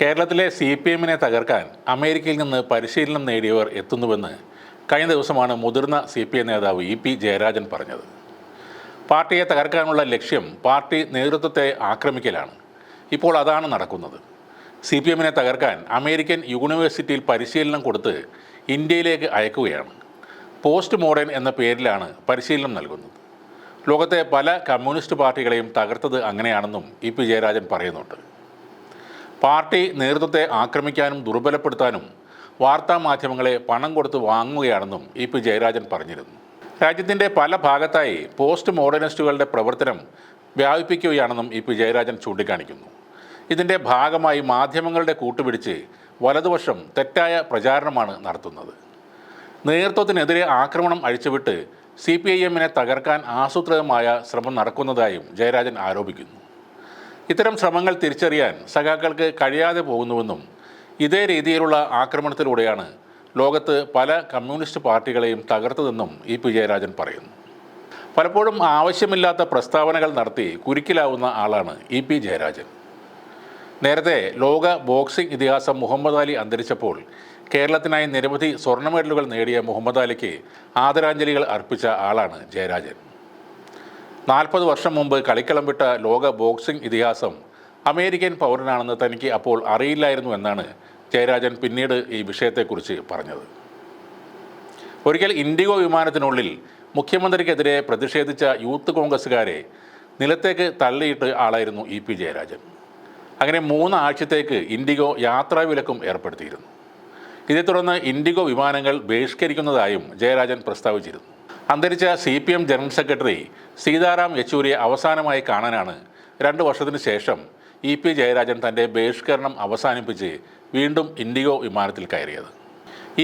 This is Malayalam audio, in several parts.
കേരളത്തിലെ സി പി എമ്മിനെ തകർക്കാൻ അമേരിക്കയിൽ നിന്ന് പരിശീലനം നേടിയവർ എത്തുന്നുവെന്ന് കഴിഞ്ഞ ദിവസമാണ് മുതിർന്ന സി പി എം നേതാവ് ഇ പി ജയരാജൻ പറഞ്ഞത്. പാർട്ടിയെ തകർക്കാനുള്ള ലക്ഷ്യം പാർട്ടി നേതൃത്വത്തെ ആക്രമിക്കലാണ്. ഇപ്പോൾ അതാണ് നടക്കുന്നത്. സി പി എമ്മിനെ തകർക്കാൻ അമേരിക്കൻ യൂണിവേഴ്സിറ്റിയിൽ പരിശീലനം കൊടുത്ത് ഇന്ത്യയിലേക്ക് അയക്കുകയാണ്. പോസ്റ്റ് മോഡേൺ എന്ന പേരിലാണ് പരിശീലനം നൽകുന്നത്. ലോകത്തെ പല കമ്മ്യൂണിസ്റ്റ് പാർട്ടികളെയും തകർത്തത് അങ്ങനെയാണെന്നും ഇ പി ജയരാജൻ പറയുന്നുണ്ട്. പാർട്ടി നേതൃത്വത്തെ ആക്രമിക്കാനും ദുർബലപ്പെടുത്താനും വാർത്താ മാധ്യമങ്ങളെ പണം കൊടുത്ത് വാങ്ങുകയാണെന്നും ഇ പി ജയരാജൻ പറഞ്ഞിരുന്നു. രാജ്യത്തിന്റെ പല ഭാഗത്തായി പോസ്റ്റ് മോഡേണിസ്റ്റുകളുടെ പ്രവർത്തനം വ്യാപിപ്പിക്കുകയാണെന്നും ഇ പി ജയരാജൻ ചൂണ്ടിക്കാണിക്കുന്നു. ഇതിന്റെ ഭാഗമായി മാധ്യമങ്ങളുടെ കൂട്ടുപിടിച്ച് വലതുപക്ഷം തെറ്റായ പ്രചാരണമാണ് നടത്തുന്നത്. നേതൃത്വത്തിനെതിരെ ആക്രമണം അഴിച്ചുവിട്ട് സി പി ഐ എമ്മിനെ തകർക്കാൻ ആസൂത്രിതമായ ശ്രമം നടക്കുന്നതായും ജയരാജൻ ആരോപിക്കുന്നു. ഇത്തരം ശ്രമങ്ങൾ തിരിച്ചറിയാൻ സഖാക്കൾക്ക് കഴിയാതെ പോകുന്നുവെന്നും ഇതേ രീതിയിലുള്ള ആക്രമണത്തിലൂടെയാണ് ലോകത്ത് പല കമ്മ്യൂണിസ്റ്റ് പാർട്ടികളെയും തകർത്തതെന്നും ഇ പി ജയരാജൻ പറയുന്നു. പലപ്പോഴും ആവശ്യമില്ലാത്ത പ്രസ്താവനകൾ നടത്തി കുരുക്കിലാവുന്ന ആളാണ് ഇ പി ജയരാജൻ. നേരത്തെ ലോക ബോക്സിംഗ് ഇതിഹാസം മുഹമ്മദ് അലി അന്തരിച്ചപ്പോൾ കേരളത്തിനായി നിരവധി സ്വർണ മെഡലുകൾ നേടിയ മുഹമ്മദ് അലിക്ക് ആദരാഞ്ജലികൾ അർപ്പിച്ച ആളാണ് ജയരാജൻ. നാൽപ്പത് വർഷം മുമ്പ് കളിക്കളം വിട്ട ലോക ബോക്സിംഗ് ഇതിഹാസം അമേരിക്കൻ പൗരനാണെന്ന് തനിക്ക് അപ്പോൾ അറിയില്ലായിരുന്നു എന്നാണ് ജയരാജൻ പിന്നീട് ഈ വിഷയത്തെക്കുറിച്ച് പറഞ്ഞത്. ഒരിക്കൽ ഇൻഡിഗോ വിമാനത്തിനുള്ളിൽ മുഖ്യമന്ത്രിക്കെതിരെ പ്രതിഷേധിച്ച യൂത്ത് കോൺഗ്രസ്സുകാരെ നിലത്തേക്ക് തള്ളിയിട്ട് ആളായിരുന്നു ഇ പി ജയരാജൻ. അങ്ങനെ മൂന്നാഴ്ചത്തേക്ക് ഇൻഡിഗോ യാത്രാവിലക്കും ഏർപ്പെടുത്തിയിരുന്നു. ഇതേ തുടർന്ന് ഇൻഡിഗോ വിമാനങ്ങൾ ബഹിഷ്കരിക്കുന്നതായും ജയരാജൻ പ്രസ്താവിച്ചിരുന്നു. അന്തരിച്ച C P M general secretary Sitaram യെച്ചൂരിയെ അവസാനമായി കാണാനാണ് രണ്ട് വർഷത്തിന് ശേഷം ഇ പി ജയരാജൻ തന്റെ ബഹിഷ്കരണം അവസാനിപ്പിച്ച് വീണ്ടും ഇൻഡിഗോ വിമാനത്തിൽ കയറിയത്.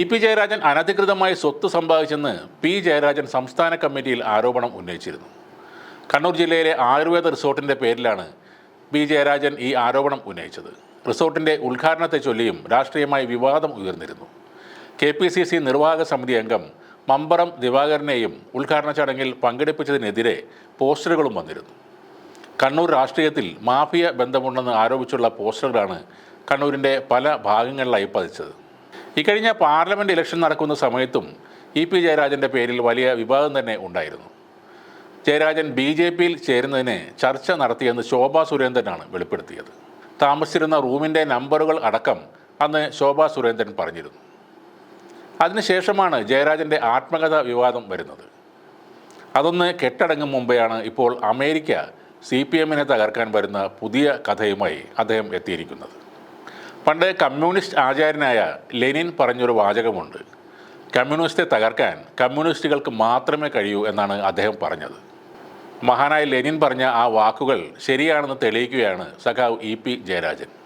ഇ പി ജയരാജൻ അനധികൃതമായി സ്വത്ത് സമ്പാദിച്ചെന്ന് പി ജയരാജൻ സംസ്ഥാന കമ്മിറ്റിയിൽ ആരോപണം ഉന്നയിച്ചിരുന്നു. കണ്ണൂർ ജില്ലയിലെ ആയുർവേദ റിസോർട്ടിന്റെ പേരിലാണ് പി ജയരാജൻ ഈ ആരോപണം ഉന്നയിച്ചത്. റിസോർട്ടിന്റെ ഉദ്ഘാടനത്തെ ചൊല്ലിയും രാഷ്ട്രീയമായി വിവാദം ഉയർന്നിരുന്നു. കെ പി സി സി നിർവാഹക സമിതി അംഗം മമ്പറം ദിവാകരനെയും ഉദ്ഘാടന ചടങ്ങിൽ പങ്കെടുപ്പിച്ചതിനെതിരെ പോസ്റ്ററുകളും വന്നിരുന്നു. കണ്ണൂർ രാഷ്ട്രീയത്തിൽ മാഫിയ ബന്ധമുണ്ടെന്ന് ആരോപിച്ചുള്ള പോസ്റ്ററുകളാണ് കണ്ണൂരിന്റെ പല ഭാഗങ്ങളിലായി പതിച്ചത്. ഇക്കഴിഞ്ഞ പാർലമെന്റ് ഇലക്ഷൻ നടക്കുന്ന സമയത്തും ഇ പി ജയരാജന്റെ പേരിൽ വലിയ വിവാദം തന്നെ ഉണ്ടായിരുന്നു. ജയരാജൻ ബി ജെ പിയിൽ ചേരുന്നതിന് ചർച്ച നടത്തിയെന്ന് ശോഭാ സുരേന്ദ്രനാണ് വെളിപ്പെടുത്തിയത്. താമസിച്ചിരുന്ന റൂമിന്റെ നമ്പറുകൾ അടക്കം അന്ന് ശോഭാ സുരേന്ദ്രൻ പറഞ്ഞിരുന്നു. അതിനുശേഷമാണ് ജയരാജന്റെ ആത്മകഥ വിവാദം വരുന്നത്. അതൊന്ന് കെട്ടടങ്ങും മുമ്പെയാണ് ഇപ്പോൾ അമേരിക്ക സി പി എമ്മിനെ തകർക്കാൻ വരുന്ന പുതിയ കഥയുമായി അദ്ദേഹം എത്തിയിരിക്കുന്നത്. പണ്ട് കമ്മ്യൂണിസ്റ്റ് ആചാര്യനായ ലെനിൻ പറഞ്ഞൊരു വാചകമുണ്ട്. കമ്മ്യൂണിസ്റ്റെ തകർക്കാൻ കമ്മ്യൂണിസ്റ്റുകൾക്ക് മാത്രമേ കഴിയൂ എന്നാണ് അദ്ദേഹം പറഞ്ഞത്. മഹാനായ ലെനിൻ പറഞ്ഞ ആ വാക്കുകൾ ശരിയാണെന്ന് തെളിയിക്കുകയാണ് സഖാവ് ഇ പി ജയരാജൻ.